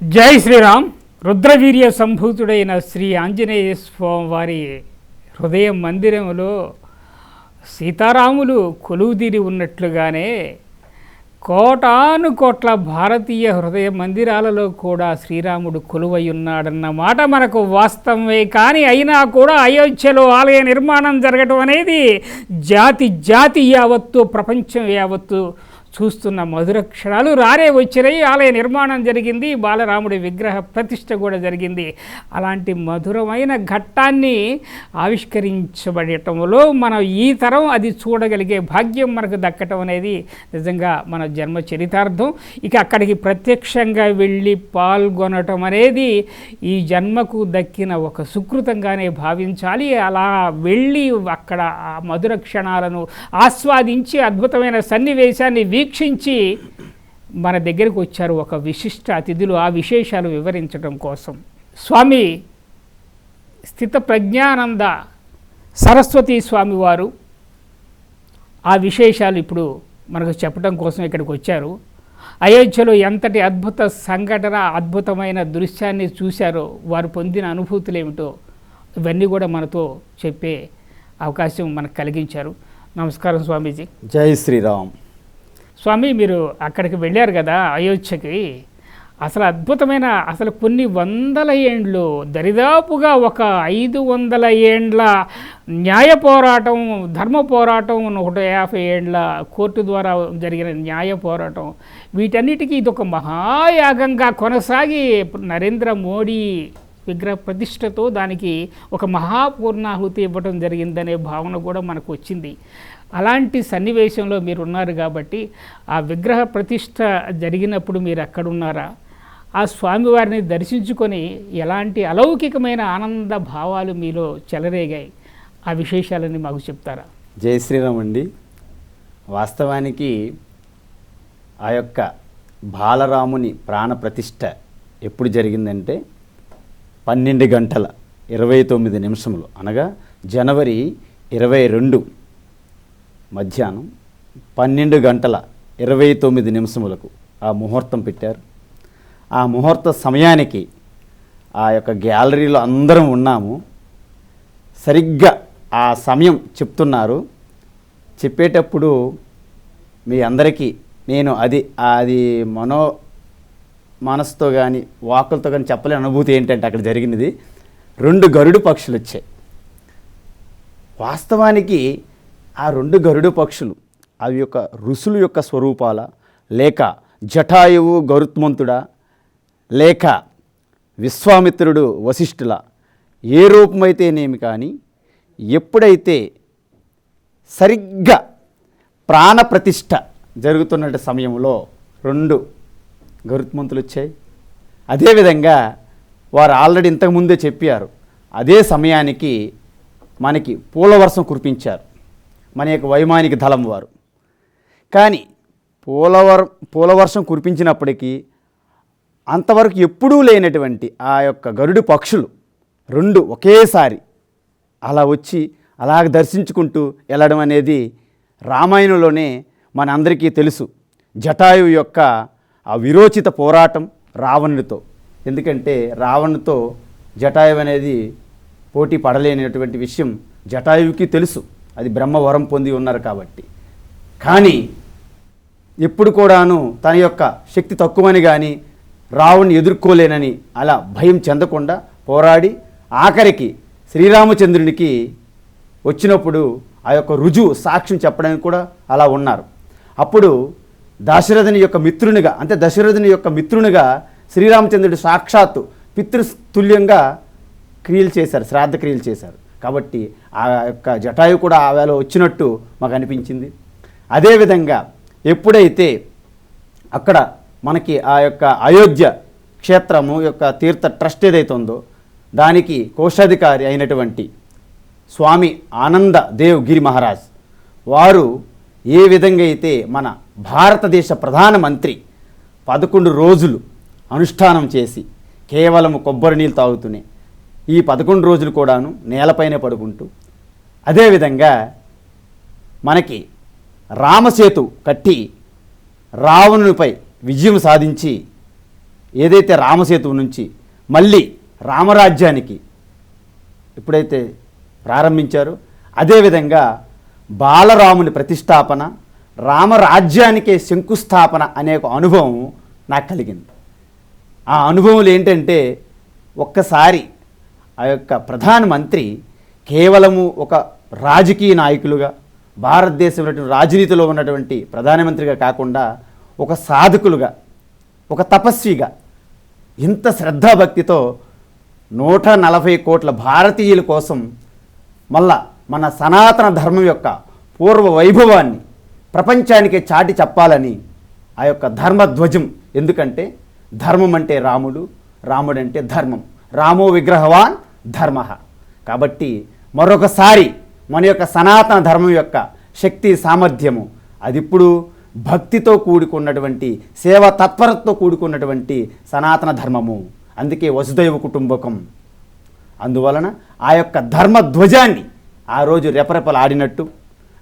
జై శ్రీరామ్. రుద్రవీర్య సంభూతుడైన శ్రీ ఆంజనేయ స్వామి వారి హృదయ మందిరంలో సీతారాములు కొలువుదీరి ఉన్నట్లుగానే కోటాను కోట్ల భారతీయ హృదయ మందిరాలలో కూడా శ్రీరాముడు కొలువై ఉన్నాడన్న మాట మనకు వాస్తవమే. కానీ అయినా కూడా అయోధ్యలో ఆలయ నిర్మాణం జరగటం అనేది జాతి జాతి యావత్తు ప్రపంచం యావత్తు చూస్తున్న మధుర క్షణాలు రారే వచ్చినాయి. ఆలయ నిర్మాణం జరిగింది. బాలరాముడి విగ్రహ ప్రతిష్ట కూడా జరిగింది. అలాంటి మధురమైన ఘట్టాన్ని ఆవిష్కరించబడటంలో మనం ఈ తరం అది చూడగలిగే భాగ్యం మనకు దక్కటం అనేది నిజంగా మన జన్మ చరితార్థం. ఇక అక్కడికి ప్రత్యక్షంగా వెళ్ళి పాల్గొనటం అనేది ఈ జన్మకు దక్కిన ఒక సుకృతంగానే భావించాలి. అలా వెళ్ళి అక్కడ ఆ మధుర క్షణాలను ఆస్వాదించి అద్భుతమైన సన్నివేశాన్ని వీక్షించి మన దగ్గరికి వచ్చారు ఒక విశిష్ట అతిథులు ఆ విశేషాలు వివరించడం కోసం. స్వామి స్థిత ప్రజ్ఞానంద సరస్వతి స్వామి వారు ఆ విశేషాలు ఇప్పుడు మనకు చెప్పడం కోసం ఇక్కడికి వచ్చారు. అయోధ్యలో ఎంతటి అద్భుత సంఘటన అద్భుతమైన దృశ్యాన్ని చూశారో వారు పొందిన అనుభూతులు ఏమిటో ఇవన్నీ కూడా మనతో చెప్పే అవకాశం మనకు కలిగించారు. నమస్కారం స్వామీజీ. జై శ్రీరామ్. స్వామి మీరు అక్కడికి వెళ్ళారు కదా అయోధ్యకి. అసలు అద్భుతమైన అసలు కొన్ని వందల ఏండ్లు దరిదాపుగా ఒక ఐదు వందల ఏండ్ల న్యాయ పోరాటం ధర్మ పోరాటం నూట యాభై ఏండ్ల కోర్టు ద్వారా జరిగిన న్యాయ పోరాటం. వీటన్నిటికీ ఇది ఒక మహాయాగంగా కొనసాగి నరేంద్ర మోడీ విగ్రహ ప్రతిష్టతో దానికి ఒక మహాపూర్ణాహుతి ఇవ్వడం జరిగిందనే భావన కూడా మనకు వచ్చింది. అలాంటి సన్నివేశంలో మీరు ఉన్నారు కాబట్టి ఆ విగ్రహ ప్రతిష్ట జరిగినప్పుడు మీరు ఎక్కడున్నారా ఆ స్వామివారిని దర్శించుకొని ఎలాంటి అలౌకికమైన ఆనంద భావాలు మీలో చెలరేగాయి? ఆ విశేషాలని మాకు చెప్తారా? జై శ్రీరామ్ అండి. వాస్తవానికి ఆ యొక్క బాలరాముని ప్రాణ ప్రతిష్ట ఎప్పుడు జరిగిందంటే పన్నెండు గంటల ఇరవై తొమ్మిది నిమిషములు అనగా జనవరి ఇరవై రెండు మధ్యాహ్నం పన్నెండు గంటల ఇరవై తొమ్మిది నిమిషములకు ఆ ముహూర్తం పెట్టారు. ఆ ముహూర్త సమయానికి ఆ యొక్క గ్యాలరీలో అందరం ఉన్నాము. సరిగ్గా ఆ సమయం చెప్తున్నారు. చెప్పేటప్పుడు మీ అందరికీ నేను అది అది మనో మనసుతో కానీ వాకులతో కానీ చెప్పలేని అనుభూతి ఏంటంటే అక్కడ జరిగినది. రెండు గరుడు పక్షులు వచ్చాయి. వాస్తవానికి ఆ రెండు గరుడు పక్షులు అవి యొక్క ఋషుల యొక్క స్వరూపాల లేక జటాయువు గరుత్మంతుడా లేక విశ్వామిత్రుడు వశిష్ఠుల ఏ రూపమైతేనేమి కానీ ఎప్పుడైతే సరిగ్గా ప్రాణప్రతిష్ఠ జరుగుతున్న సమయంలో రెండు గరుత్మంతులు వచ్చాయి అదేవిధంగా వారు ఆల్రెడీ ఇంతకుముందే చెప్పారు అదే సమయానికి మనకి పూలవర్షం కురిపించారు. మన యొక్క వైమానిక దళం వారు. కానీ పూలవరం పూలవర్షం కురిపించినప్పటికీ అంతవరకు ఎప్పుడూ లేనటువంటి ఆ యొక్క గరుడు పక్షులు రెండు ఒకేసారి అలా వచ్చి అలాగ దర్శించుకుంటూ వెళ్ళడం అనేది రామాయణంలోనే మన అందరికీ తెలుసు. జటాయువు యొక్క ఆ విరోచిత పోరాటం రావణుడితో ఎందుకంటే రావణుతో జటాయువు అనేది పోటీ పడలేనటువంటి విషయం జటాయువుకి తెలుసు. అది బ్రహ్మవరం పొంది ఉన్నారు కాబట్టి. కానీ ఎప్పుడు కూడాను తన యొక్క శక్తి తక్కువని కానీ రావుని ఎదుర్కోలేనని అలా భయం చెందకుండా పోరాడి ఆఖరికి శ్రీరామచంద్రునికి వచ్చినప్పుడు ఆ యొక్క రుజువు సాక్ష్యం చెప్పడానికి కూడా అలా ఉన్నారు. అప్పుడు దశరథుని యొక్క మిత్రునిగా అంటే దశరథుని యొక్క మిత్రునిగా శ్రీరామచంద్రుడు సాక్షాత్తు పితృతుల్యంగా క్రియలు చేశారు శ్రాద్ధ క్రియలు చేశారు. కాబట్టి ఆ యొక్క జటాయు కూడా ఆ వేళ వచ్చినట్టు మాకు అనిపించింది. అదేవిధంగా ఎప్పుడైతే అక్కడ మనకి ఆ యొక్క అయోధ్య క్షేత్రము యొక్క తీర్థ ట్రస్ట్ ఏదైతే ఉందో దానికి కోశాధికారి అయినటువంటి స్వామి ఆనంద దేవ్ గిరి మహారాజ్ వారు ఏ విధంగా అయితే మన భారతదేశ ప్రధానమంత్రి పదకొండు రోజులు అనుష్ఠానం చేసి కేవలం కొబ్బరి నీళ్ళు తాగుతూనే ఈ పదకొండు రోజులు కూడాను నేలపైనే పడుకుంటూ అదేవిధంగా మనకి రామసేతు కట్టి రావణునిపై విజయం సాధించి ఏదైతే రామసేతు నుంచి మళ్ళీ రామరాజ్యానికి ఎప్పుడైతే ప్రారంభించారో అదేవిధంగా బాలరాముని ప్రతిష్టాపన రామరాజ్యానికే శంకుస్థాపన అనే ఒక అనుభవం నాకు కలిగింది. ఆ అనుభవం ఏంటంటే ఒక్కసారి ఆ యొక్క ప్రధానమంత్రి కేవలము ఒక రాజకీయ నాయకులుగా భారతదేశంలో రాజనీతిలో ఉన్నటువంటి ప్రధానమంత్రిగా కాకుండా ఒక సాధకులుగా ఒక తపస్విగా ఇంత శ్రద్ధాభక్తితో నూట నలభై కోట్ల భారతీయుల కోసం మళ్ళా మన సనాతన ధర్మం యొక్క పూర్వ వైభవాన్ని ప్రపంచానికే చాటి చెప్పాలని ఆ యొక్క ధర్మధ్వజం. ఎందుకంటే ధర్మం అంటే రాముడు రాముడంటే ధర్మం. రామో విగ్రహవాన్ ధర్మ. కాబట్టి మరొకసారి మన యొక్క సనాతన ధర్మం యొక్క శక్తి సామర్థ్యము అది ఇప్పుడు భక్తితో కూడుకున్నటువంటి సేవ తత్పరతతో కూడుకున్నటువంటి సనాతన ధర్మము. అందుకే వసుదైవ కుటుంబకం. అందువలన ఆ యొక్క ధర్మ ధ్వజాన్ని ఆ రోజు రెపరెపలాడినట్టు.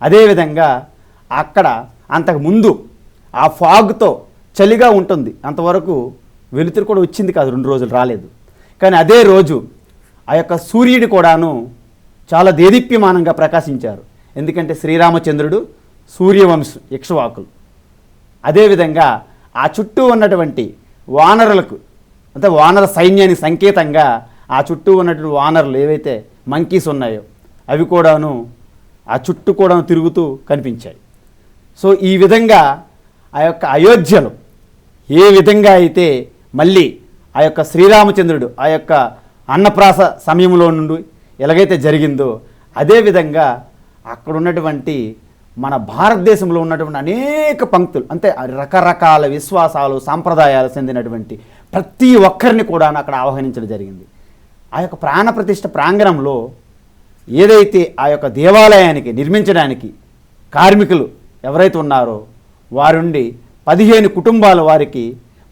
అదేవిధంగా అక్కడ అంతకు ముందు ఆ ఫాగ్తో చలిగా ఉంటుంది. అంతవరకు వెలుతురు కూడా వచ్చింది కాదు రెండు రోజులు రాలేదు. కానీ అదే రోజు ఆ యొక్క సూర్యుడు కూడాను చాలా దేదీప్యమానంగా ప్రకాశించారు. ఎందుకంటే శ్రీరామచంద్రుడు సూర్యవంశం ఇక్ష్వాకులు అదేవిధంగా ఆ చుట్టూ ఉన్నటువంటి వానరులకు అంటే వానర సైన్యానికి సంకేతంగా ఆ చుట్టూ ఉన్నటువంటి వానరులు ఏవైతే మంకీస్ ఉన్నాయో అవి కూడాను ఆ చుట్టూ కూడా తిరుగుతూ కనిపించాయి. సో ఈ విధంగా ఆ యొక్క అయోధ్యలో ఏ విధంగా అయితే మళ్ళీ ఆ యొక్క శ్రీరామచంద్రుడు ఆ యొక్క అన్నప్రాస సమయంలో నుండి ఎలాగైతే జరిగిందో అదేవిధంగా అక్కడ ఉన్నటువంటి మన భారతదేశంలో ఉన్నటువంటి అనేక పంక్తులు అంటే రకరకాల విశ్వాసాలు సాంప్రదాయాలు చెందినటువంటి ప్రతి ఒక్కరిని కూడా అక్కడ ఆహ్వానించడం జరిగింది. ఆ యొక్క ప్రాణప్రతిష్ఠ ప్రాంగణంలో ఏదైతే ఆ యొక్క దేవాలయానికి నిర్మించడానికి కార్మికులు ఎవరైతే ఉన్నారో వారుండి పదిహేను కుటుంబాల వారికి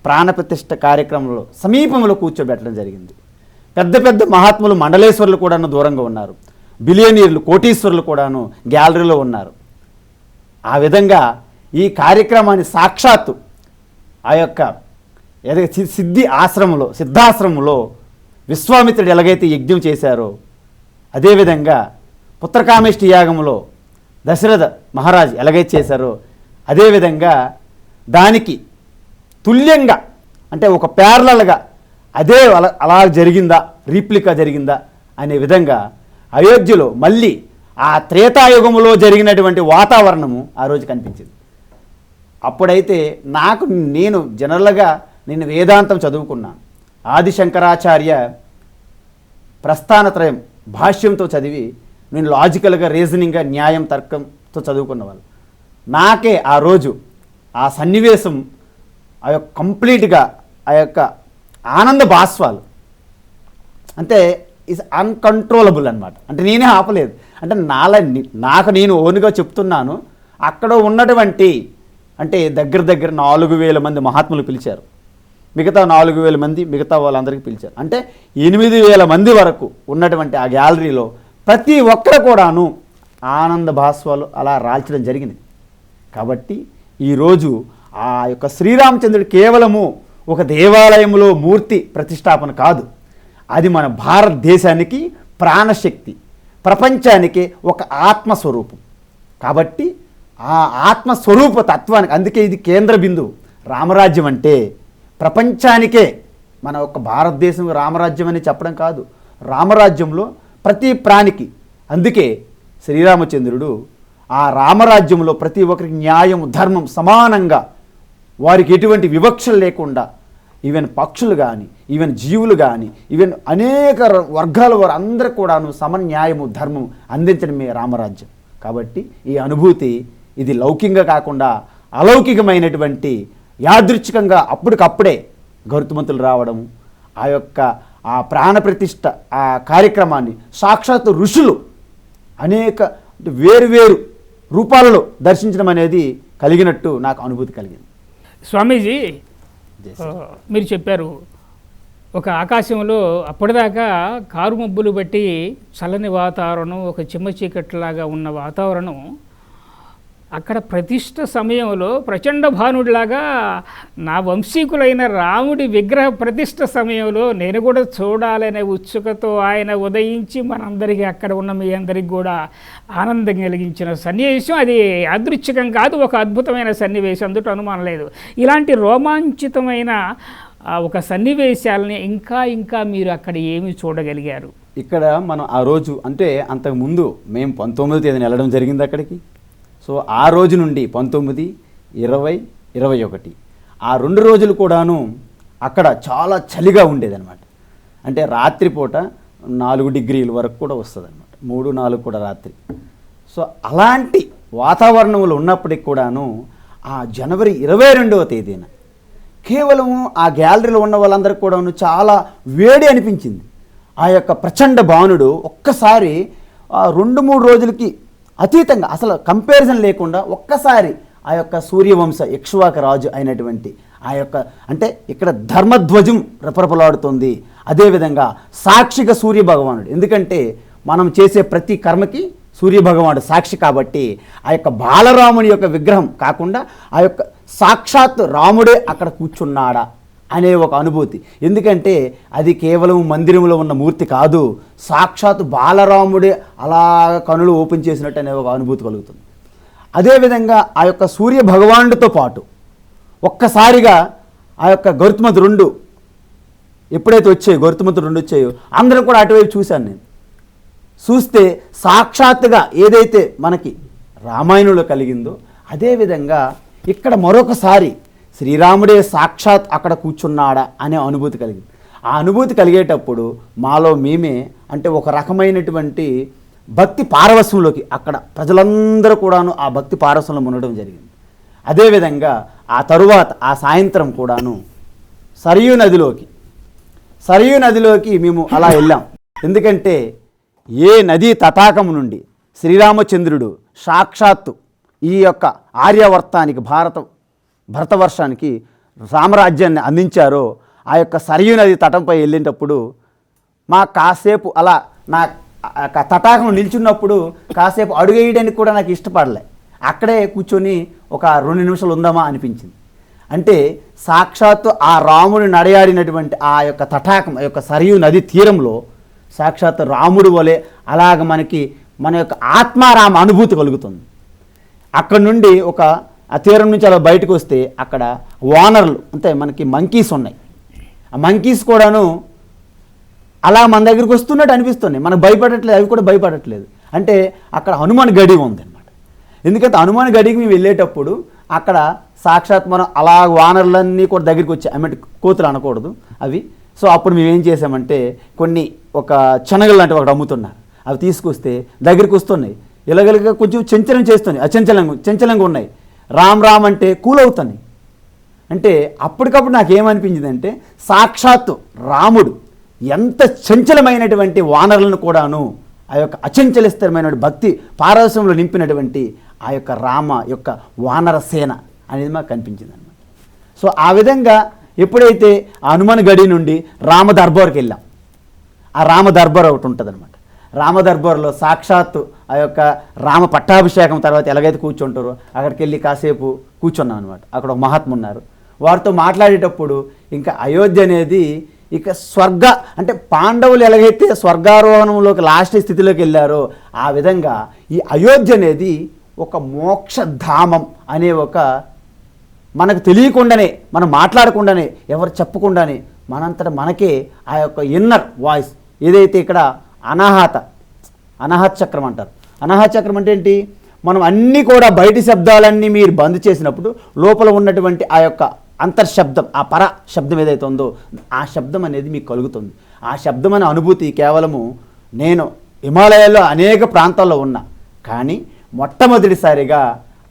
ప్రాణప్రతిష్ఠ కార్యక్రమంలో సమీపంలో కూర్చోబెట్టడం జరిగింది. పెద్ద పెద్ద మహాత్ములు మండలేశ్వర్లు కూడాను దూరంగా ఉన్నారు. బిలియనీర్లు కోటీశ్వర్లు కూడాను గ్యాలరీలో ఉన్నారు. ఆ విధంగా ఈ కార్యక్రమాన్ని సాక్షాత్తు ఆ యొక్క సిద్ధి ఆశ్రమంలో సిద్ధాశ్రమంలో విశ్వామిత్రుడు ఎలాగైతే యజ్ఞం చేశారో అదేవిధంగా పుత్రకామేష్టి యాగంలో దశరథ మహారాజు ఎలాగైతే చేశారో అదేవిధంగా దానికి తుల్యంగా అంటే ఒక ప్యారలల్గా అదే అలా అలా జరిగిందా రీప్లికా జరిగిందా అనే విధంగా అయోధ్యలో మళ్ళీ ఆ త్రేతాయుగంలో జరిగినటువంటి వాతావరణము ఆ రోజు కనిపించింది. అప్పుడైతే నాకు నేను జనరల్గా నేను వేదాంతం చదువుకున్నాను. ఆదిశంకరాచార్య ప్రస్థానత్రయం భాష్యంతో చదివి నేను లాజికల్గా రీజనింగ్గా న్యాయం తర్కంతో చదువుకున్న వాళ్ళు నాకే ఆ రోజు ఆ సన్నివేశం ఆ యొక్క కంప్లీట్గా ఆ యొక్క ఆనంద భాస్వాలు అంటే ఇస్ అన్కంట్రోలబుల్ అనమాట అంటే నేనే ఆపలేదు. అంటే నాల నాకు నేను ఓన్గా చెప్తున్నాను అక్కడ ఉన్నటువంటి అంటే దగ్గర దగ్గర నాలుగు వేల మంది మహాత్ములు పిలిచారు. మిగతా నాలుగు వేల మంది మిగతా వాళ్ళందరికీ పిలిచారు. అంటే ఎనిమిది వేల మంది వరకు ఉన్నటువంటి ఆ గ్యాలరీలో ప్రతి ఒక్కరు కూడాను ఆనంద భాస్వాలు అలా రాల్చడం జరిగింది. కాబట్టి ఈరోజు ఆ యొక్క శ్రీరామచంద్రుడు కేవలము ఒక దేవాలయంలో మూర్తి ప్రతిష్టాపన కాదు. అది మన భారతదేశానికి ప్రాణశక్తి ప్రపంచానికి ఒక ఆత్మస్వరూపం. కాబట్టి ఆ ఆత్మస్వరూప తత్వానికి అందుకే ఇది కేంద్ర బిందువు. రామరాజ్యం అంటే ప్రపంచానికే మన ఒక భారతదేశం రామరాజ్యం అని చెప్పడం కాదు. రామరాజ్యంలో ప్రతి ప్రాణికి అందుకే శ్రీరామచంద్రుడు ఆ రామరాజ్యంలో ప్రతి ఒక్కరికి న్యాయం ధర్మం సమానంగా వారికి ఎటువంటి వివక్షలు లేకుండా ఈవెన్ పక్షులు కానీ ఈవెన్ జీవులు కానీ ఈవెన్ అనేక వర్గాల వారు అందరూ కూడాను సమన్యాయము ధర్మం అందించడమే రామరాజ్యం. కాబట్టి ఈ అనుభూతి ఇది లౌకికంగా కాకుండా అలౌకికమైనటువంటి యాదృచ్ఛికంగా అప్పటికప్పుడే గరుతుమంతులు రావడం ఆ యొక్క ఆ ప్రాణప్రతిష్ఠ ఆ కార్యక్రమాన్ని సాక్షాత్ ఋషులు అనేక వేరువేరు రూపాలలో దర్శించడం అనేది కలిగినట్టు నాకు అనుభూతి కలిగింది. స్వామీజీ మీరు చెప్పారు. ఒక ఆకాశంలో అప్పటిదాకా కారు మబ్బులు బట్టి చల్లని వాతావరణం ఒక చిమ్మ చీకట్లాగా ఉన్న వాతావరణం అక్కడ ప్రతిష్ట సమయంలో ప్రచండ భానుడిలాగా నా వంశీకులైన రాముడి విగ్రహ ప్రతిష్ట సమయంలో నేను కూడా చూడాలనే ఉత్సుకతో ఆయన ఉదయించి మనందరికీ అక్కడ ఉన్న మీ అందరికి కూడా ఆనందం కలిగించిన సన్నివేశం. అది యాదృచ్ఛికం కాదు ఒక అద్భుతమైన సన్నివేశం. అందుట అనుమానం లేదు. ఇలాంటి రోమాంచితమైన ఒక సన్నివేశాలని ఇంకా ఇంకా మీరు అక్కడ ఏమి చూడగలిగారు? ఇక్కడ మనం ఆ రోజు అంటే అంతకు ముందు మేము పంతొమ్మిదో తేదీన వెళ్ళడం జరిగింది అక్కడికి. సో ఆ రోజు నుండి పంతొమ్మిది ఇరవై ఇరవై ఒకటి. ఆ రెండు రోజులు కూడాను అక్కడ చాలా చలిగా ఉండేదన్నమాట. అంటే రాత్రిపూట నాలుగు డిగ్రీల వరకు కూడా వస్తుంది అనమాట మూడు నాలుగు కూడా రాత్రి. సో అలాంటి వాతావరణంలో ఉన్నప్పటికి కూడాను ఆ జనవరి ఇరవై రెండవ తేదీన కేవలం ఆ గ్యాలరీలో ఉన్న వాళ్ళందరికీ కూడాను చాలా వేడి అనిపించింది. ఆ యొక్క ప్రచండ బాణుడు ఒక్కసారి ఆ రెండు మూడు రోజులకి అతీతంగా అసలు కంపారిజన్ లేకుండా ఒక్కసారి ఆ యొక్క సూర్యవంశ యక్ష్వాక రాజు అయినటువంటి ఆ యొక్క అంటే ఇక్కడ ధర్మధ్వజం రెపరెపలాడుతుంది. అదేవిధంగా సాక్షిగా సూర్య భగవానుడు ఎందుకంటే మనం చేసే ప్రతి కర్మకి సూర్యభగవానుడు సాక్షి కాబట్టి ఆ యొక్క బాలరాముని యొక్క విగ్రహం కాకుండా ఆ యొక్క సాక్షాత్ రాముడే అక్కడ కూర్చున్నాడా అనే ఒక అనుభూతి. ఎందుకంటే అది కేవలం మందిరంలో ఉన్న మూర్తి కాదు సాక్షాత్ బాలరాముడే అలా కనులు ఓపెన్ చేసినట్టు అనే ఒక అనుభూతి కలుగుతుంది. అదేవిధంగా ఆ యొక్క సూర్య భగవానుడితో పాటు ఒక్కసారిగా ఆ యొక్క గౌతమతి రెండు ఎప్పుడైతే వచ్చాయో గౌతమతి రెండు వచ్చాయో అందరం కూడా అటువైపు చూశాను నేను. చూస్తే సాక్షాత్తుగా ఏదైతే మనకి రామాయణంలో కలిగిందో అదేవిధంగా ఇక్కడ మరొకసారి శ్రీరాముడే సాక్షాత్ అక్కడ కూర్చున్నాడా అనే అనుభూతి కలిగింది. ఆ అనుభూతి కలిగేటప్పుడు మాలో మేమే అంటే ఒక రకమైనటువంటి భక్తి పారవస్యంలోకి అక్కడ ప్రజలందరూ కూడాను ఆ భక్తి పారవస్యంలో ఉండడం జరిగింది. అదేవిధంగా ఆ తరువాత ఆ సాయంత్రం కూడాను సరియు నదిలోకి సరియు నదిలోకి మేము అలా వెళ్ళాం. ఎందుకంటే ఏ నదీ తటాకం నుండి శ్రీరామచంద్రుడు సాక్షాత్తు ఈ యొక్క ఆర్యవర్తానికి భారతం భరతవర్షానికి సామ్రాజ్యాన్ని అందించారో ఆ యొక్క సరియు నది తటంపై వెళ్ళేటప్పుడు మా కాసేపు అలా నా యొక్క తటాకం నిల్చున్నప్పుడు కాసేపు అడుగేయడానికి కూడా నాకు ఇష్టపడలే. అక్కడే కూర్చొని ఒక రెండు నిమిషాలు ఉందామా అనిపించింది. అంటే సాక్షాత్తు ఆ రాముడు నడయాడినటువంటి ఆ యొక్క తటాకం ఆ యొక్క సరియు నది తీరంలో సాక్షాత్తు రాముడు వలె అలాగ మనకి మన యొక్క ఆత్మారామ అనుభూతి కలుగుతుంది. అక్కడ నుండి ఒక ఆ తీరం నుంచి అలా బయటకు వస్తే అక్కడ వానర్లు అంటే మనకి మంకీస్ ఉన్నాయి. ఆ మంకీస్ కూడాను అలా మన దగ్గరికి వస్తున్నట్టు అనిపిస్తున్నాయి మనకు భయపడట్లేదు అవి కూడా భయపడట్లేదు. అంటే అక్కడ హనుమాన్ గడి ఉందన్నమాట. ఎందుకంటే హనుమాన్ గడికి మేము వెళ్ళేటప్పుడు అక్కడ సాక్షాత్ మనం అలా వానర్లన్నీ కూడా దగ్గరికి వచ్చాయి ఐ మీన్ కోతులు అనకూడదు అవి. సో అప్పుడు మేము ఏం చేసామంటే కొన్ని ఒక శనగలు లాంటివి ఒకటి అమ్ముతున్నారు. అవి తీసుకొస్తే దగ్గరికి వస్తున్నాయి. ఇలాగలిగా కొంచెం చంచలం చేస్తున్నాయి. అచంచలంగా చంచలంగా ఉన్నాయి. రామ్ రామ్ అంటే కూల్ అంటే అప్పటికప్పుడు నాకు ఏమనిపించిందంటే సాక్షాత్తు రాముడు ఎంత చంచలమైనటువంటి వానరులను కూడాను ఆ యొక్క అచంచలిస్తరమైన భక్తి పారవశ్యంలో నింపినటువంటి ఆ యొక్క రామ యొక్క వానర సేన అనేది మాకు కనిపించింది అనమాట సో ఆ విధంగా ఎప్పుడైతే హనుమాన్ గడి నుండి రామ దర్బార్కి వెళ్ళాం ఆ రామ దర్బార్ ఒకటి ఉంటుంది అనమాట రామదర్బార్లో సాక్షాత్తు ఆ యొక్క రామ పట్టాభిషేకం తర్వాత ఎలాగైతే కూర్చుంటారో అక్కడికి వెళ్ళి కాసేపు కూర్చున్నాం అనమాట అక్కడ ఒక మహాత్మ ఉన్నారు. వారితో మాట్లాడేటప్పుడు ఇంకా అయోధ్య అనేది ఇక స్వర్గ అంటే పాండవులు ఎలాగైతే స్వర్గారోహణంలోకి లాస్ట్ స్థితిలోకి వెళ్ళారో ఆ విధంగా ఈ అయోధ్య అనేది ఒక మోక్షధామం అనే ఒక మనకు తెలియకుండానే మనం మాట్లాడకుండానే ఎవరు చెప్పకుండానే మనంతట మనకే ఆ యొక్క ఇన్నర్ వాయిస్ ఏదైతే ఇక్కడ అనాహత. అనాహత చక్రం అంటారు. అనాహత చక్రం అంటే ఏంటి? మనం అన్నీ కూడా బయటి శబ్దాలన్నీ మీరు బంద్ చేసినప్పుడు లోపల ఉన్నటువంటి ఆ యొక్క అంతర్శబ్దం ఆ పర శబ్దం ఏదైతే ఉందో ఆ శబ్దం అనేది మీకు కలుగుతుంది. ఆ శబ్దం అనే అనుభూతి కేవలము నేను హిమాలయాల్లో అనేక ప్రాంతాల్లో ఉన్నా కానీ మొట్టమొదటిసారిగా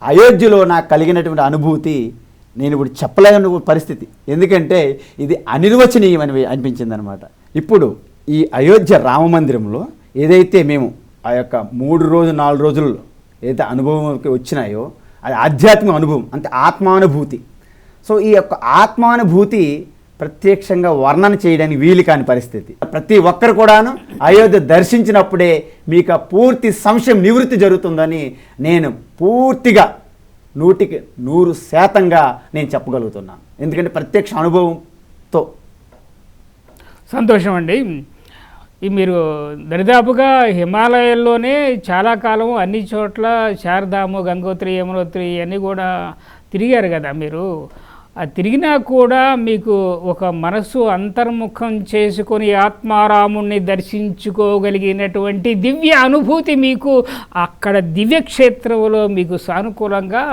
అయోధ్యలో నాకు కలిగినటువంటి అనుభూతి నేను ఇప్పుడు చెప్పలేని పరిస్థితి. ఎందుకంటే ఇది అనిర్వచనీయమని అనిపించింది అనమాట ఇప్పుడు ఈ అయోధ్య రామ మందిరంలో ఏదైతే మేము ఆ యొక్క మూడు రోజు నాలుగు రోజుల్లో ఏదైతే అనుభవంకి వచ్చినాయో అది ఆధ్యాత్మిక అనుభవం అంటే ఆత్మానుభూతి. సో ఈ యొక్క ఆత్మానుభూతి ప్రత్యక్షంగా వర్ణన చేయడానికి వీలు కాని పరిస్థితి. ప్రతి ఒక్కరు కూడాను అయోధ్య దర్శించినప్పుడే మీకు పూర్తి సంశయం నివృత్తి జరుగుతుందని నేను పూర్తిగా నూటికి నూరు శాతంగా నేను చెప్పగలుగుతున్నాను. ఎందుకంటే ప్రత్యక్ష అనుభవంతో సంతోషం అండి ఈ మీరు దరిదాపుగా హిమాలయాల్లోనే చాలా కాలం అన్ని చోట్ల శారదాము గంగోత్రి యమునోత్రి అన్నీ కూడా తిరిగారు కదా మీరు. ఆ తిరిగినా కూడా మీకు ఒక మనస్సు అంతర్ముఖం చేసుకొని ఆత్మారాముణ్ణి దర్శించుకోగలిగినటువంటి దివ్య అనుభూతి మీకు అక్కడ దివ్యక్షేత్రంలో మీకు సానుకూలంగా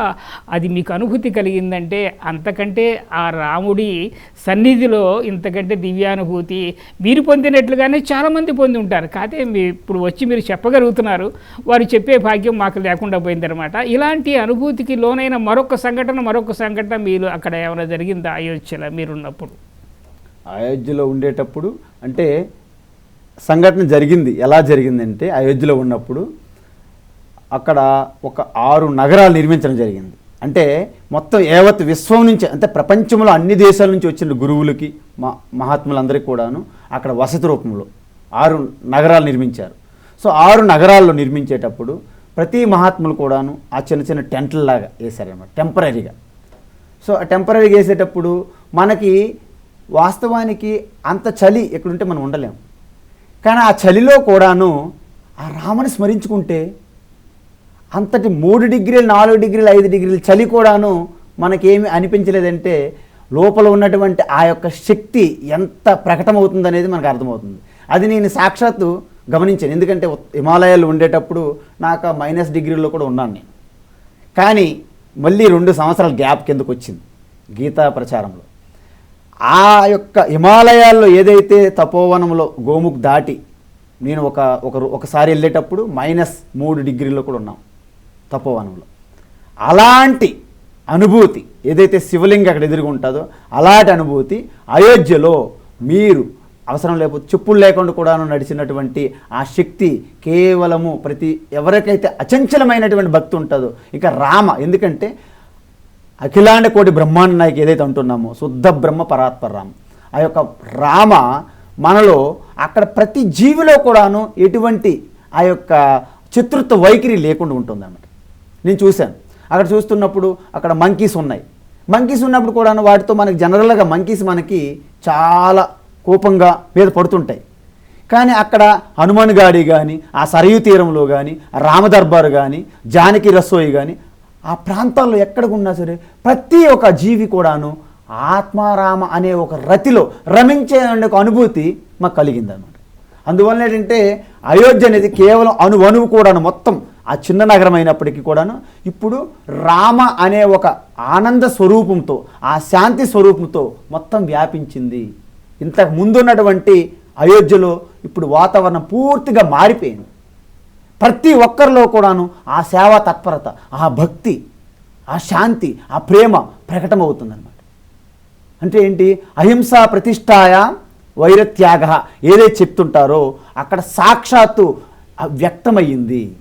అది మీకు అనుభూతి కలిగిందంటే అంతకంటే ఆ రాముడి సన్నిధిలో ఇంతకంటే దివ్యానుభూతి మీరు పొందినట్లుగానే చాలామంది పొంది ఉంటారు. కాదే మీ ఇప్పుడు వచ్చి మీరు చెప్పగలుగుతున్నారు. వారు చెప్పే భాగ్యం మాకు లేకుండా పోయిందనమాట ఇలాంటి అనుభూతికి లోనైన మరొక సంఘటన మరొక సంఘటన మీరు అక్కడ ఏమైనా జరిగిందా? అయోధ్యలో మీరున్నప్పుడు? అయోధ్యలో ఉండేటప్పుడు అంటే సంఘటన జరిగింది. ఎలా జరిగిందంటే అయోధ్యలో ఉన్నప్పుడు అక్కడ ఒక ఆరు నగరాలు నిర్మించడం జరిగింది. అంటే మొత్తం యావత్ విశ్వం నుంచి అంటే ప్రపంచంలో అన్ని దేశాల నుంచి వచ్చిన గురువులకి మా మహాత్ములందరికీ కూడాను అక్కడ వసతి రూపంలో ఆరు నగరాలు నిర్మించారు. సో ఆరు నగరాల్లో నిర్మించేటప్పుడు ప్రతి మహాత్ములు కూడాను ఆ చిన్న చిన్న టెంట్లలాగా వేశారన్నమాట. టెంపరీగా. సో ఆ టెంపరీగా వేసేటప్పుడు మనకి వాస్తవానికి అంత చలి ఎక్కడుంటే మనం ఉండలేం. కానీ ఆ చలిలో కూడాను ఆ రామని స్మరించుకుంటే అంతటి మూడు డిగ్రీలు నాలుగు డిగ్రీలు ఐదు డిగ్రీలు చలి కూడాను మనకేమి అనిపించలేదంటే లోపల ఉన్నటువంటి ఆ యొక్క శక్తి ఎంత ప్రకటమవుతుందనేది మనకు అర్థమవుతుంది. అది నేను సాక్షాత్తు గమనించాను. ఎందుకంటే హిమాలయాలు ఉండేటప్పుడు నాకు ఆ మైనస్ డిగ్రీలో కూడా ఉన్నాను నేను. కానీ మళ్ళీ రెండు సంవత్సరాల గ్యాప్ కిందకు వచ్చింది గీతా ప్రచారంలో. ఆ యొక్క హిమాలయాల్లో ఏదైతే తపోవనంలో గోముఖ్ దాటి నేను ఒక ఒక ఒకసారి వెళ్ళేటప్పుడు మైనస్ మూడు డిగ్రీలో కూడా ఉన్నాం తపోవనంలో. అలాంటి అనుభూతి ఏదైతే శివలింగ అక్కడ ఎదురుగా ఉంటుందో అలాంటి అనుభూతి అయోధ్యలో మీరు అవసరం లేకపోతే చెప్పులు లేకుండా కూడాను నడిచినటువంటి ఆ శక్తి కేవలము ప్రతి ఎవరికైతే అచంచలమైనటువంటి భక్తి ఉంటుందో ఇక రామ ఎందుకంటే అఖిలాండ కోటి బ్రహ్మాండ నాయకు ఏదైతే అంటున్నామో శుద్ధ బ్రహ్మ పరాత్పర రామ. ఆ యొక్క రామ మనలో అక్కడ ప్రతి జీవిలో కూడాను ఎటువంటి ఆ యొక్క శత్రుత్వ వైఖరి లేకుండా ఉంటుందన్నమాట. నేను చూశాను. అక్కడ చూస్తున్నప్పుడు అక్కడ మంకీస్ ఉన్నాయి. మంకీస్ ఉన్నప్పుడు కూడాను వాటితో మనకి జనరల్గా మంకీస్ మనకి చాలా కోపంగా మీద పడుతుంటాయి. కానీ అక్కడ హనుమాన్గాడి కానీ ఆ సరయు తీరంలో కానీ రామదర్బార్ కానీ జానకి రసోయి కానీ ఆ ప్రాంతాల్లో ఎక్కడికి ఉన్నా సరే ప్రతి ఒక్క జీవి కూడాను ఆత్మారామ అనే ఒక రతిలో రమించే ఒక అనుభూతి మాకు కలిగింది అనమాట అందువల్ల ఏంటంటే అయోధ్య అనేది కేవలం అణు కూడాను మొత్తం ఆ చిన్న నగరం అయినప్పటికీ కూడాను ఇప్పుడు రామ అనే ఒక ఆనంద స్వరూపంతో ఆ శాంతి స్వరూపంతో మొత్తం వ్యాపించింది. ఇంతకు ముందున్నటువంటి అయోధ్యలో ఇప్పుడు వాతావరణం పూర్తిగా మారిపోయింది. ప్రతి ఒక్కరిలో కూడాను ఆ సేవా తత్పరత ఆ భక్తి ఆ శాంతి ఆ ప్రేమ ప్రకటమవుతుందన్నమాట. అంటే ఏంటి? అహింసా ప్రతిష్టాయ వైరత్యాగ ఏదైతే చెప్తుంటారో అక్కడ సాక్షాత్తు వ్యక్తమయ్యింది.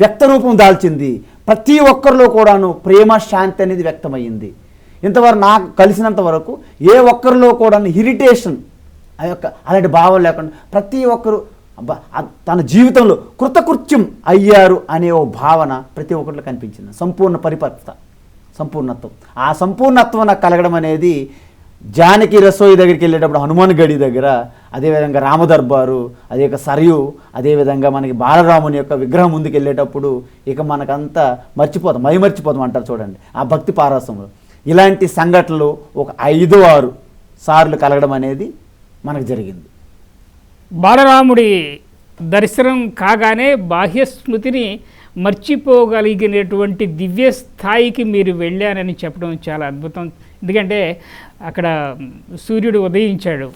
వ్యక్త రూపం దాల్చింది. ప్రతి ఒక్కరిలో కూడాను ప్రేమ శాంతి అనేది వ్యక్తమయ్యింది. ఇంతవరకు నాకు కలిసినంత వరకు ఏ ఒక్కరిలో కూడా ఇరిటేషన్ ఆ యొక్క అలాంటి భావం లేకుండా ప్రతి ఒక్కరు తన జీవితంలో కృతకృత్యం అయ్యారు అనే ఓ భావన ప్రతి ఒక్కరిలో కనిపించింది. సంపూర్ణ పరిపక్వత సంపూర్ణత్వం. ఆ సంపూర్ణత్వం నాకు కలగడం అనేది జానకి రసోయి దగ్గరికి వెళ్ళేటప్పుడు హనుమాన్ గడి దగ్గర అదేవిధంగా రామదర్బారు అదే యొక్క సరయు అదేవిధంగా మనకి బాలరాముని యొక్క విగ్రహం ముందుకు వెళ్ళేటప్పుడు ఇక మనకంతా మర్చిపోతాం మై మర్చిపోతాం అంటారు చూడండి ఆ భక్తి పారాసంలో ఇలాంటి సంఘటనలు ఒక ఐదు ఆరు సార్లు కలగడం అనేది మనకు జరిగింది. బాలరాముడి దర్శనం కాగానే బాహ్య స్మృతిని మర్చిపోగలిగినటువంటి దివ్య స్థాయికి మీరు వెళ్ళారని చెప్పడం చాలా అద్భుతం. ఎందుకంటే అక్కడ సూర్యుడు ఉదయించాడు.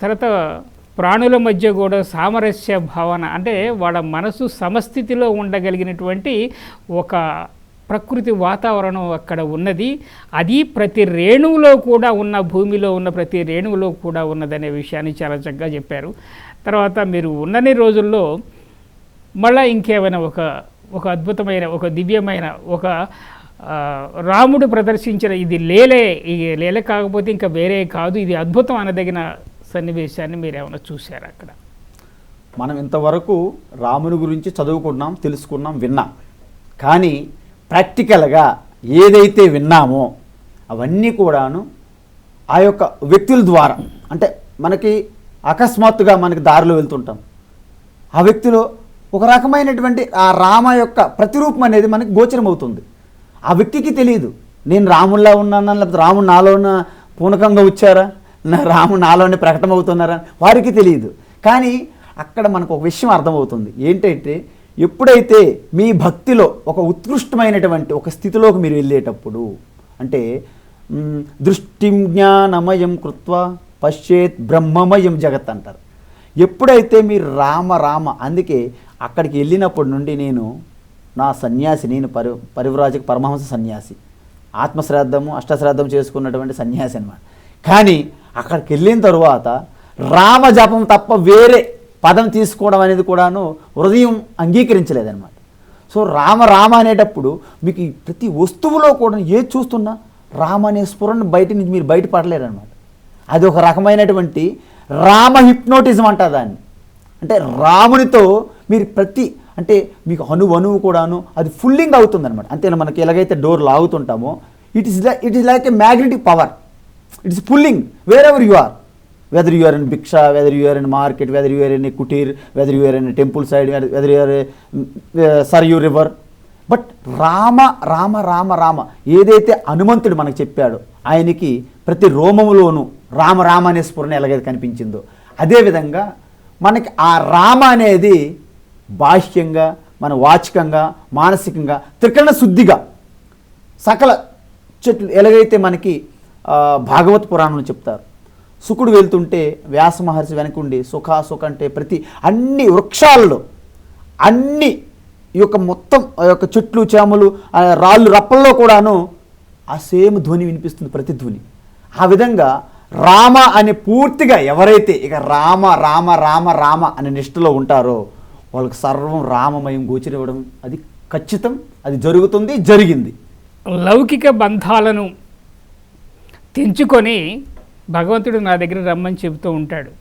తర్వాత ప్రాణుల మధ్య కూడా సామరస్య భావన అంటే వాళ్ళ మనసు సమస్థితిలో ఉండగలిగినటువంటి ఒక ప్రకృతి వాతావరణం అక్కడ ఉన్నది. అది ప్రతి రేణువులో కూడా ఉన్న భూమిలో ఉన్న ప్రతి రేణువులో కూడా ఉన్నదనే విషయాన్ని చాలా చక్కగా చెప్పారు. తర్వాత మీరు ఉన్నన్ని రోజుల్లో మళ్ళా ఇంకేమైనా ఒక ఒక అద్భుతమైన ఒక దివ్యమైన ఒక రాముడు ప్రదర్శించిన ఇది లేలే ఇది లేలే కాకపోతే ఇంకా వేరే కాదు ఇది అద్భుతం అనదగిన సన్నివేశాన్ని మీరు ఏమైనా చూశారు అక్కడ? మనం ఇంతవరకు రాముని గురించి చదువుకున్నాం తెలుసుకున్నాం విన్నాం. కానీ ప్రాక్టికల్గా ఏదైతే విన్నామో అవన్నీ కూడాను ఆ యొక్క వ్యక్తుల ద్వారా అంటే మనకి అకస్మాత్తుగా మనకి దారిలో వెళ్తుంటాం. ఆ వ్యక్తిలో ఒక రకమైనటువంటి ఆ రామ యొక్క ప్రతిరూపం అనేది మనకి గోచరమవుతుంది. ఆ వ్యక్తికి తెలియదు నేను రాముల్లా ఉన్నానా లేకపోతే రాముడు నాలోన పూనకంగా వచ్చారా నా రాముడు నాలోనే ప్రకటమవుతున్నారా వారికి తెలియదు. కానీ అక్కడ మనకు ఒక విషయం అర్థమవుతుంది. ఏంటంటే ఎప్పుడైతే మీ భక్తిలో ఒక ఉత్కృష్టమైనటువంటి ఒక స్థితిలోకి మీరు వెళ్ళేటప్పుడు అంటే దృష్టి దృష్టిం జ్ఞానమయం కృత్వ పశ్చేత్ బ్రహ్మమయం జగత్ అంటారు. ఎప్పుడైతే మీరు రామ రామ అందుకే అక్కడికి వెళ్ళినప్పటి నుండి నేను నా సన్యాసి నేను పరి పరివ్రాజక పరమహంస సన్యాసి ఆత్మశ్రాద్ధము అష్టశ్రాద్ధం చేసుకున్నటువంటి సన్యాసి అనమాట కానీ అక్కడికి వెళ్ళిన తరువాత రామ జపం తప్ప వేరే పదం తీసుకోవడం అనేది కూడాను హృదయం అంగీకరించలేదన్నమాట. సో రామ రామ అనేటప్పుడు మీకు ప్రతి వస్తువులో కూడా ఏది చూస్తున్నా రామ అనే స్ఫురణ బయట నుంచి మీరు బయటపడలేరనమాట అది ఒక రకమైనటువంటి రామ హిప్నోటిజం అంటారు దాన్ని. అంటే రామునితో మీరు ప్రతి అంటే మీకు అణువు అణువు కూడాను అది ఫుల్లింగ్ అవుతుంది అనమాట అంతే మనకి ఎలాగైతే door లాగుతుంటామో it is it is like a magnetic power. It is pulling wherever you are. Whether you are in భిక్ష whether you are in market whether you in Kutir whether you in temple side whether you are Sarayu river but Rama Rama Rama Rama ఏదైతే హనుమంతుడు మనకు చెప్పాడో ఆయనకి ప్రతి రోమములోనూ రామ రామ అనే స్ఫురణ ఎలాగైతే కనిపించిందో అదేవిధంగా మనకి ఆ రామ అనేది బాహ్యంగా మన వాచికంగా మానసికంగా త్రికరణ శుద్ధిగా సకల చెట్లు ఎలాగైతే మనకి భాగవత్ భాగవత పురాణంలో చెప్తారు. సుకుడు వెళ్తుంటే వ్యాస మహర్షి వెనకుండి సుఖ సుఖ అంటే ప్రతి అన్ని వృక్షాలలో అన్ని ఈ యొక్క మొత్తం ఆ యొక్క చెట్లు చేమలు రాళ్ళు రప్పల్లో కూడాను ఆ సేమ్ ధ్వని వినిపిస్తుంది ప్రతిధ్వని ఆ విధంగా రామ అనే పూర్తిగా ఎవరైతే ఇక రామ రామ రామ రామ అనే నిష్ఠలో ఉంటారో వాళ్ళకి సర్వం రామమయం గోచరివ్వడం అది ఖచ్చితం అది జరుగుతుంది జరిగింది. లౌకిక బంధాలను తెంచుకొని భగవంతుడు నా దగ్గర రమ్మని చెబుతూ ఉంటాడు.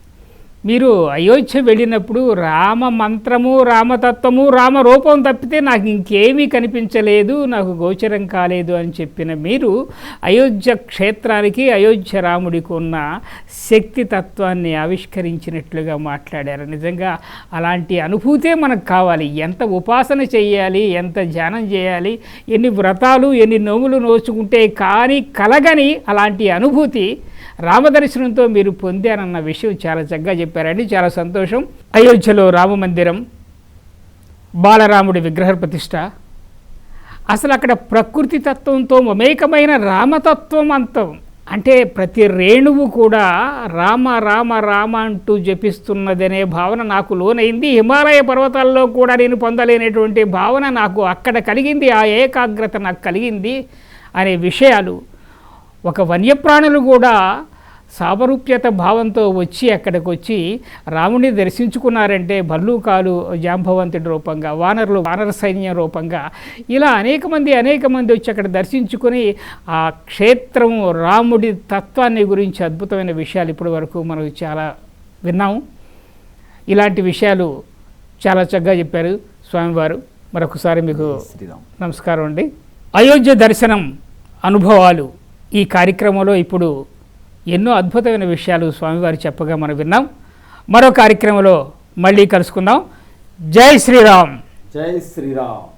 మీరు అయోధ్య వెళ్ళినప్పుడు రామ మంత్రము రామతత్వము రామ రూపం తప్పితే నాకు ఇంకేమీ కనిపించలేదు నాకు గోచరం కాలేదు అని చెప్పిన మీరు అయోధ్య క్షేత్రానికి అయోధ్య రాముడికి ఉన్న శక్తి తత్వాన్ని ఆవిష్కరించినట్లుగా మాట్లాడారు. నిజంగా అలాంటి అనుభూతే మనకు కావాలి. ఎంత ఉపాసన చేయాలి ఎంత ధ్యానం చేయాలి ఎన్ని వ్రతాలు ఎన్ని నోములు నోచుకుంటే కానీ కలగని అలాంటి అనుభూతి రామదర్శనంతో మీరు పొందారన్న విషయం చాలా చక్కగా చెప్పారండి. చాలా సంతోషం. అయోధ్యలో రామ మందిరం బాలరాముడి విగ్రహ ప్రతిష్ట. అసలు అక్కడ ప్రకృతి తత్వంతో మమేకమైన రామతత్వం అంతం. అంటే ప్రతి రేణువు కూడా రామ రామ రామ అంటూ జపిస్తున్నదనే భావన నాకు లోనైంది. హిమాలయ పర్వతాల్లో కూడా నేను పొందలేనటువంటి భావన నాకు అక్కడ కలిగింది. ఆ ఏకాగ్రత నాకు కలిగింది అనే విషయాలు ఒక వన్యప్రాణులు కూడా సామరూప్యత భావంతో వచ్చి అక్కడికి వచ్చి రాముని దర్శించుకున్నారంటే భల్లూకాలు జాంబవంతుడి రూపంగా వానరులు వానర సైన్యం రూపంగా ఇలా అనేక మంది అనేక మంది వచ్చి అక్కడ దర్శించుకొని ఆ క్షేత్రం రాముడి తత్వాన్ని గురించి అద్భుతమైన విషయాలు ఇప్పటి వరకు మనం చాలా విన్నాము. ఇలాంటి విషయాలు చాలా చక్కగా చెప్పారు స్వామివారు. మరొకసారి మీకు నమస్కారం అండి. అయోధ్య దర్శనం అనుభవాలు. ఈ కార్యక్రమంలో ఇప్పుడు ఎన్నో అద్భుతమైన విషయాలు స్వామివారు చెప్పగా మనం విన్నాం. మరో కార్యక్రమంలో మళ్ళీ కలుసుకుందాం. జై శ్రీరామ్. జై శ్రీరామ్.